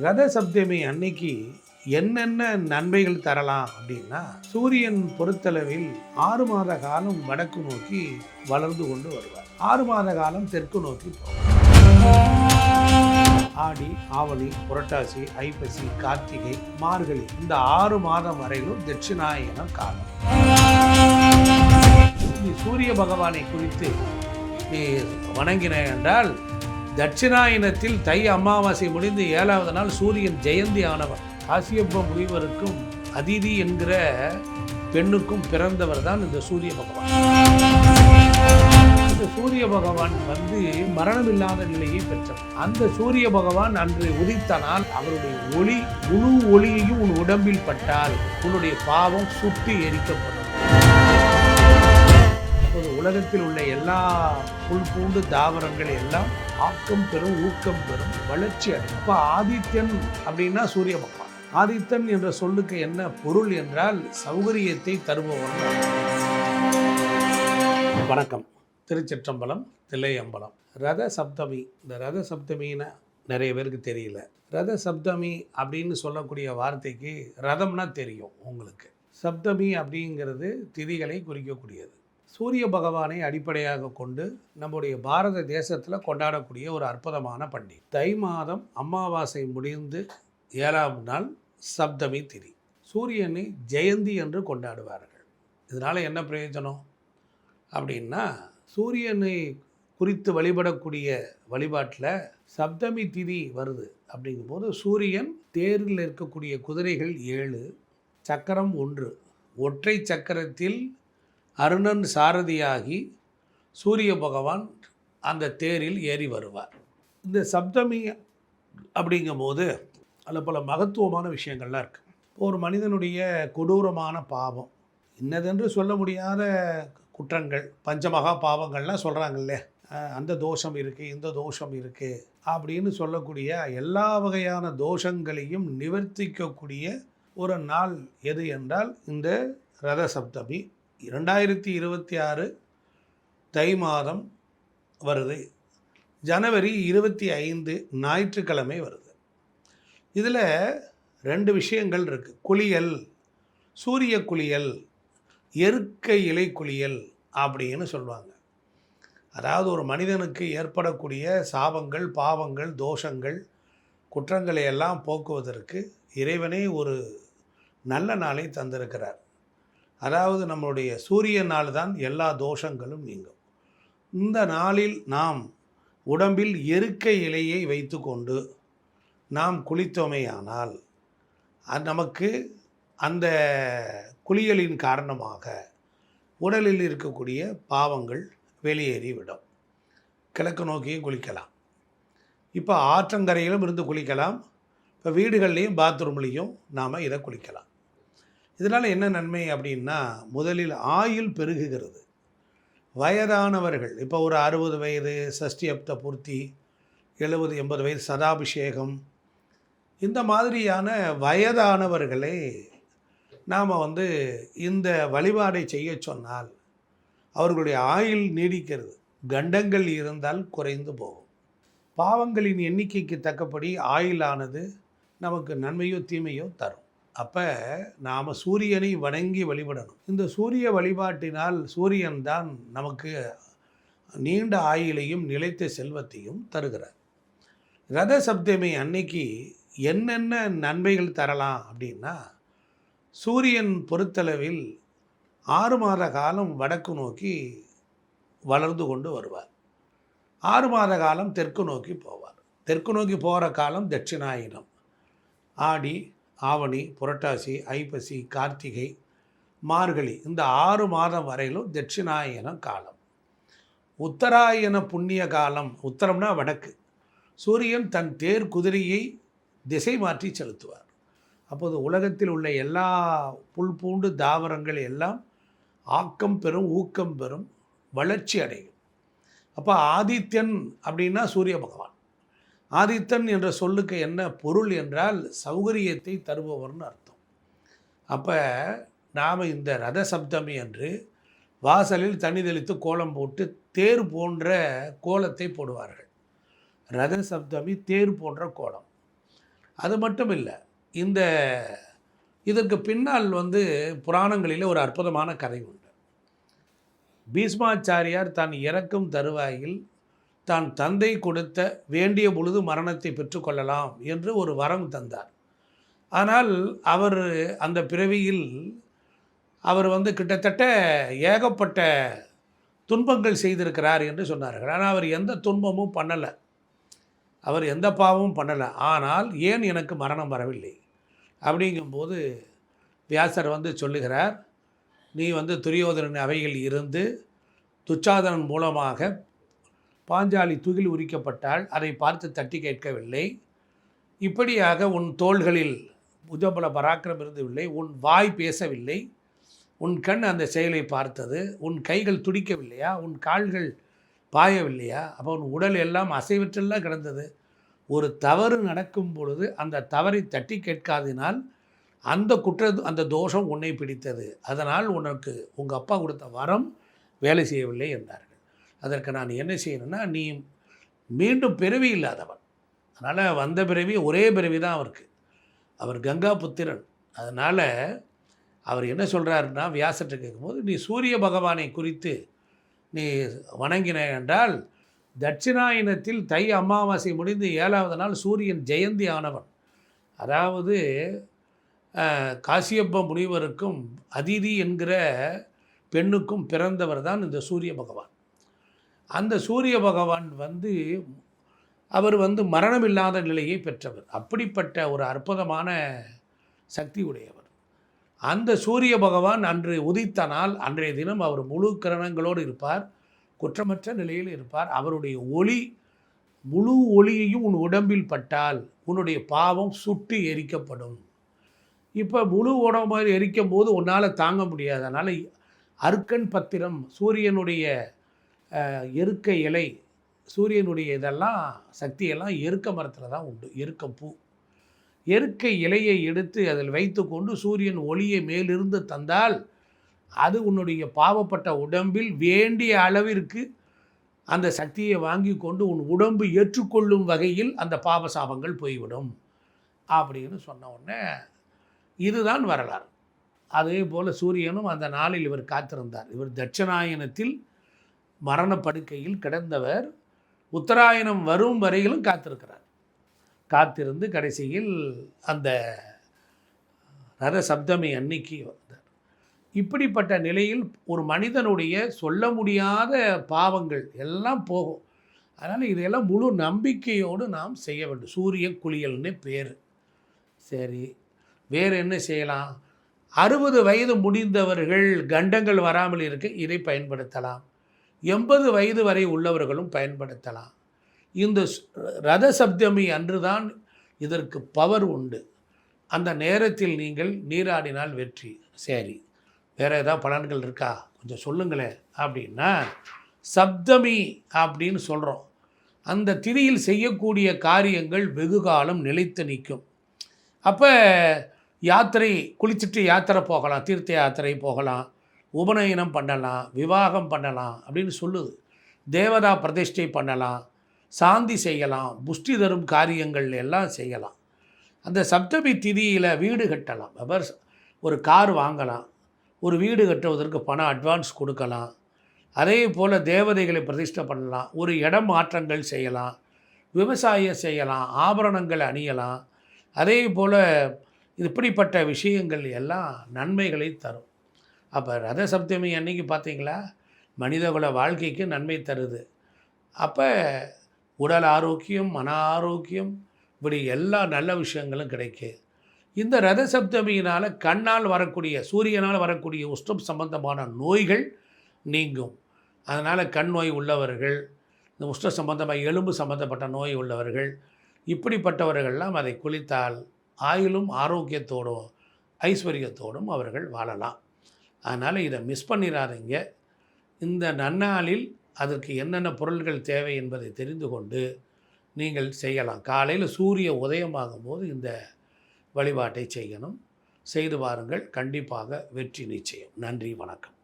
ரத சப்தமி அன்னைக்கு என்னென்ன நன்மைகள் தரலாம் அப்படின்னா சூரியன் பொறுத்தளவில் ஆறு மாத காலம் வடக்கு நோக்கி வளர்ந்து கொண்டு வருவார். ஆறு மாத காலம் தெற்கு நோக்கி போவார். ஆடி ஆவணி புரட்டாசி ஐப்பசி கார்த்திகை மார்கழி இந்த ஆறு மாதம் வரையிலும் தட்சிணாயனம் காலம். சூரிய பகவானை குறித்து நீ வணங்கின என்றால் தட்சிணாயனத்தில் தை அமாவாசை முடிந்து ஏழாவது நாள் சூரியன் ஜெயந்தி ஆனவர். காசியப்ப முனிவருக்கும் அதிதி என்கிற பெண்ணுக்கும் பிறந்தவர் தான் இந்த சூரிய பகவான். இந்த சூரிய பகவான் வந்து மரணமில்லாத நிலையை பெற்றவர். அந்த சூரிய பகவான் அன்று உதித்த நாள் அவருடைய ஒளி முழு ஒளியையும் உன் உடம்பில் பட்டால் உன்னுடைய பாவம் சுட்டு எரிக்கப்படும். உலகத்தில் உள்ள எல்லா புல் பூண்டு தாவரங்கள் எல்லாம் ஆக்கம் பெறும் ஊக்கம் பெறும் வளர்ச்சி அடையும். இப்போ ஆதித்யன் அப்படின்னா சூரிய பகவான். ஆதித்தன் என்ற சொல்லுக்கு என்ன பொருள் என்றால் சௌகரியத்தை தருபவன். வணக்கம். திருச்சிற்றம்பலம் தில்லையம்பலம். ரத சப்தமி இந்த ரத சப்தமின்னு நிறைய பேருக்கு தெரியல. ரத சப்தமி அப்படின்னு சொல்லக்கூடிய வார்த்தைக்கு ரதம்னா தெரியும் உங்களுக்கு. சப்தமி அப்படிங்கிறது திதிகளை குறிக்கக்கூடியது. சூரிய பகவானை அடிப்படையாக கொண்டு நம்முடைய பாரத தேசத்தில் கொண்டாடக்கூடிய ஒரு அற்புதமான பண்டிகை. தை மாதம் அமாவாசை முடிந்து ஏழாம் நாள் சப்தமி திரி சூரியனை ஜெயந்தி என்று கொண்டாடுவார்கள். இதனால் என்ன பிரயோஜனம்? அப்படின்னா சூரியனை குறித்து வழிபடக்கூடிய வழிபாட்டில் சப்தமி திதி வருது அப்படிங்கும்போது சூரியன் தேரில் இருக்கக்கூடிய குதிரைகள் ஏழு சக்கரம் ஒன்று. ஒற்றை சக்கரத்தில் அருணன் சாரதியாகி சூரிய பகவான் அந்த தேரில் ஏறி வருவார். இந்த சப்தமி அப்படிங்கும்போது அதில் பல மகத்துவமான விஷயங்கள்லாம் இருக்குது ஒரு மனிதனுடைய கொடூரமான பாவம் இன்னதென்று சொல்ல முடியாத குற்றங்கள் பஞ்சமகா பாவங்கள்லாம் சொல்கிறாங்கல்ல அந்த தோஷம் இருக்குது இந்த தோஷம் இருக்குது அப்படின்னு சொல்லக்கூடிய எல்லா வகையான தோஷங்களையும் நிவர்த்திக்கக்கூடிய ஒரு நாள் எது என்றால் இந்த ரத சப்தமி. இரண்டாயிரத்தி இருபத்தி ஆறு தை மாதம் வருது. ஜனவரி இருபத்தி ஐந்து ஞாயிற்றுக்கிழமை வருது. இதில் ரெண்டு விஷயங்கள் இருக்குது குளியல் சூரிய குளியல் எருக்கை இலை குளியல் அப்படின்னு சொல்லுவாங்க. அதாவது ஒரு மனிதனுக்கு ஏற்படக்கூடிய சாபங்கள் பாவங்கள் தோஷங்கள் குற்றங்களை எல்லாம் போக்குவதற்கு இறைவனே ஒரு நல்ல நாளை தந்திருக்கிறார். அதாவது நம்மளுடைய சூரிய நாள் தான் எல்லா தோஷங்களும் நீங்கும். இந்த நாளில் நாம் உடம்பில் எருக்கை இலையை வைத்துக்கொண்டு நாம் குளித்தோமேயானால் அது நமக்கு அந்த குளியலின் காரணமாக உடலில் இருக்கக்கூடிய பாவங்கள் வெளியேறிவிடும். கிழக்கு நோக்கியும் குளிக்கலாம். இப்போ ஆற்றங்கரையிலும் இருந்து குளிக்கலாம். இப்போ வீடுகள்லேயும் பாத்ரூம்லேயும் நாம் இதை குளிக்கலாம். இதனால் என்ன நன்மை அப்படின்னா முதலில் ஆயுள் பெருகுகிறது. வயதானவர்கள் இப்போ ஒரு அறுபது வயது சஷ்டி அப்த பூர்த்தி எழுபது எண்பது வயது சதாபிஷேகம் இந்த மாதிரியான வயதானவர்களை நாம் வந்து இந்த வழிபாடை செய்ய சொன்னால் அவர்களுடைய ஆயுள் நீடிக்கிறது. கண்டங்கள் இருந்தால் குறைந்து போகும். பாவங்களின் எண்ணிக்கைக்கு தக்கபடி ஆயுளானது நமக்கு நன்மையோ தீமையோ தரும். அப்போ நாம் சூரியனை வணங்கி வழிபடணும். இந்த சூரிய வழிபாட்டினால் சூரியன் தான் நமக்கு நீண்ட ஆயுளையும் நிலைத்த செல்வத்தையும் தருகிறார். ரத சப்தமி அன்னைக்கு என்னென்ன நன்மைகள் தரலாம் அப்படின்னா சூரியன் பொறுத்தளவில் ஆறு மாத காலம் வடக்கு நோக்கி வளர்ந்து கொண்டு வருவார். ஆறு மாத காலம் தெற்கு நோக்கி போவார். தெற்கு நோக்கி போகிற காலம் தட்சிணாயினம். ஆடி ஆவணி புரட்டாசி ஐப்பசி கார்த்திகை மார்கழி இந்த ஆறு மாதம் வரையிலும் தட்சிணாயன காலம். உத்தராயண புண்ணிய காலம் உத்தரம்னா வடக்கு. சூரியன் தன் தேர் குதிரையை திசை மாற்றி செலுத்துவார். அப்போது உலகத்தில் உள்ள எல்லா புல் பூண்டு தாவரங்கள் எல்லாம் ஆக்கம் பெறும் ஊக்கம் பெறும் வளர்ச்சி அடையும். அப்போ ஆதித்யன் அப்படின்னா சூரிய பகவான். ஆதித்தன் என்ற சொல்லுக்கு என்ன பொருள் என்றால் சௌகரியத்தை தருபவர்னு அர்த்தம். அப்போ நாம் இந்த ரத சப்தமி அன்று வாசலில் தண்ணி தெளித்து கோலம் போட்டு தேர் போன்ற கோலத்தை போடுவார்கள். ரத சப்தமி தேர் போன்ற கோலம். அது மட்டும் இல்லை இந்த இதற்கு பின்னால் வந்து புராணங்களில் ஒரு அற்புதமான கதை உண்டு. பீஷ்மாச்சாரியார் தான் இறக்கும் தருவாயில் தான் தந்தை கொடுத்த வேண்டிய பொழுது மரணத்தை பெற்றுக்கொள்ளலாம் என்று ஒரு வரம் தந்தார். ஆனால் அவர் அந்த பிறவியில் அவர் வந்து கிட்டத்தட்ட ஏகப்பட்ட துன்பங்கள் செய்திருக்கிறார் என்று சொன்னார்கள். ஆனால் அவர் எந்த துன்பமும் பண்ணலை. அவர் எந்த பாவமும் பண்ணலை. ஆனால் ஏன் எனக்கு மரணம் வரவில்லை? அப்படிங்கும்போது வியாசர் வந்து சொல்லுகிறார் நீ வந்து துரியோதனன் அவையில் இருந்து துச்சாதனன் மூலமாக பாஞ்சாலி துகில் உரிக்கப்பட்டால் அதை பார்த்து தட்டி கேட்கவில்லை. இப்படியாக உன் தோள்களில் புஜபல பராக்கிரம் இருந்தவில்லை. உன் வாய் பேசவில்லை. உன் கண் அந்த செயலை பார்த்தது. உன் கைகள் துடிக்கவில்லையா? உன் கால்கள் பாயவில்லையா? அப்போ உன் உடல் எல்லாம் அசைவற்றெல்லாம் கிடந்தது. ஒரு தவறு நடக்கும் பொழுது அந்த தவறை தட்டி கேட்காதினால் அந்த குற்ற அந்த தோஷம் உன்னை பிடித்தது. அதனால் உனக்கு உங்கள் அப்பா கொடுத்த வரம் வேலை செய்யவில்லை என்றார்கள். அதற்கு நான் என்ன செய்யணும்னா நீ மீண்டும் பிறவி இல்லாதவன். அதனால் வந்த பிறவி ஒரே பிறவி தான் அவருக்கு. அவர் கங்கா புத்திரன் அதனால் அவர் என்ன சொல்கிறாருன்னா வியாசத்தை கேட்கும்போது நீ சூரிய பகவானை குறித்து நீ வணங்கின என்றால் தட்சிணாயனத்தில் தை அமாவாசை முடிந்து ஏழாவது நாள் சூரியன் ஜெயந்தி ஆனவன். அதாவது காசியப்ப முனிவருக்கும் அதிதி என்கிற பெண்ணுக்கும் பிறந்தவர் தான் இந்த சூரிய பகவான். அந்த சூரிய பகவான் வந்து அவர் வந்து மரணமில்லாத நிலையை பெற்றவர். அப்படிப்பட்ட ஒரு அற்புதமான சக்தி உடையவர். அந்த சூரிய பகவான் அன்று உதித்த நாள் அன்றைய தினம் அவர் முழு கிரணங்களோடு இருப்பார் குற்றமற்ற நிலையில் இருப்பார். அவருடைய ஒளி முழு ஒளியையும் உன் உடம்பில் பட்டால் உன்னுடைய பாவம் சுட்டு எரிக்கப்படும். இப்போ முழு உடம்பு எரிக்கும் போது உன்னால் தாங்க முடியாது. அதனால் அர்க்கன் பத்திரம் சூரியனுடைய எருக்க இலை சூரியனுடைய இதெல்லாம் சக்தியெல்லாம் எருக்க மரத்தில் தான் உண்டு. எருக்க பூ. எருக்க இலையை எடுத்து அதில் வைத்து கொண்டு சூரியன் ஒளியை மேலிருந்து தந்தால் அது உன்னுடைய பாவப்பட்ட உடம்பில் வேண்டிய அளவிற்கு அந்த சக்தியை வாங்கி கொண்டு உன் உடம்பு ஏற்றுக்கொள்ளும் வகையில் அந்த பாவசாபங்கள் போய்விடும். அப்படின்னு சொன்ன உடனே இதுதான் வரலாறு. அதே போல் சூரியனும் அந்த நாளில் இவர் காத்திருந்தார். இவர் தட்சநாயனத்தில் மரணப்படுக்கையில் கிடந்தவர் உத்தராயணம் வரும் வரையிலும் காத்திருக்கிறார். காத்திருந்து கடைசியில் அந்த ரத சப்தமி அன்னைக்கு வந்தார். இப்படிப்பட்ட நிலையில் ஒரு மனிதனுடைய சொல்ல முடியாத பாவங்கள் எல்லாம் போகும். அதனால் இதையெல்லாம் முழு நம்பிக்கையோடு நாம் செய்ய வேண்டும். சூரிய குளியல்னு பேர். சரி வேறு என்ன செய்யலாம்? அறுபது வயது முடிந்தவர்கள் கண்டங்கள் வராமல் இருக்க இதை பயன்படுத்தலாம். எண்பது வயது வரை உள்ளவர்களும் பயன்படுத்தலாம். இந்த ரத சப்தமி அன்றுதான் இதற்கு பவர் உண்டு. அந்த நேரத்தில் நீங்கள் நீராடினால் வெற்றி. சரி வேறு ஏதாவது பலன்கள் இருக்கா? கொஞ்சம் சொல்லுங்களேன். அப்படின்னா சப்தமி அப்படின்னு சொல்கிறோம் அந்த திதியில் செய்யக்கூடிய காரியங்கள் வெகு காலம் நிலைத்து நிற்கும். அப்போ யாத்திரை குளிச்சுட்டு யாத்திரை போகலாம் தீர்த்த யாத்திரை போகலாம். உபநயனம் பண்ணலாம் விவாகம் பண்ணலாம் அப்படின்னு சொல்லுது. தேவதா பிரதிஷ்டை பண்ணலாம் சாந்தி செய்யலாம் புஷ்டி தரும் காரியங்கள் எல்லாம் செய்யலாம். அந்த சப்தமி திதியில் வீடு கட்டலாம். அவர் ஒரு கார் வாங்கலாம் ஒரு வீடு கட்டுவதற்கு பணம் அட்வான்ஸ் கொடுக்கலாம். அதே போல் தேவதைகளை பிரதிஷ்டை பண்ணலாம் ஒரு இடம் மாற்றங்கள் செய்யலாம் விவசாயம் செய்யலாம் ஆபரணங்கள் அணியலாம். அதே போல் இப்படிப்பட்ட விஷயங்கள் எல்லாம் நன்மைகளை தரும். அப்போ ரத சப்தமி அன்னைக்கு பார்த்தீங்களா மனிதகுல வாழ்க்கைக்கு நன்மை தருது. அப்போ உடல் ஆரோக்கியம் மன ஆரோக்கியம் இப்படி எல்லா நல்ல விஷயங்களும் கிடைக்கும் இந்த ரத சப்தமியினால் கண்ணால் வரக்கூடிய சூரியனால் வரக்கூடிய உஷ்டம் சம்பந்தமான நோய்கள் நீங்கும். அதனால் கண் நோய் உள்ளவர்கள் இந்த உஷ்ட சம்பந்தமாக எலும்பு சம்பந்தப்பட்ட நோய் உள்ளவர்கள் இப்படிப்பட்டவர்கள்லாம் அதை குளித்தால் ஆயுளும் ஆரோக்கியத்தோடும் ஐஸ்வர்யத்தோடும் அவர்கள் வாழலாம். அதனால் இதை மிஸ் பண்ணிடாதீங்க இந்த நன்னாளில் அதற்கு என்னென்ன பொருள்கள் தேவை என்பதை தெரிந்து கொண்டு நீங்கள் செய்யலாம். காலையில் சூரிய உதயமாகும் போது இந்த வழிபாட்டை செய்யணும். செய்து பாருங்கள் கண்டிப்பாக வெற்றி நிச்சயம். நன்றி வணக்கம்.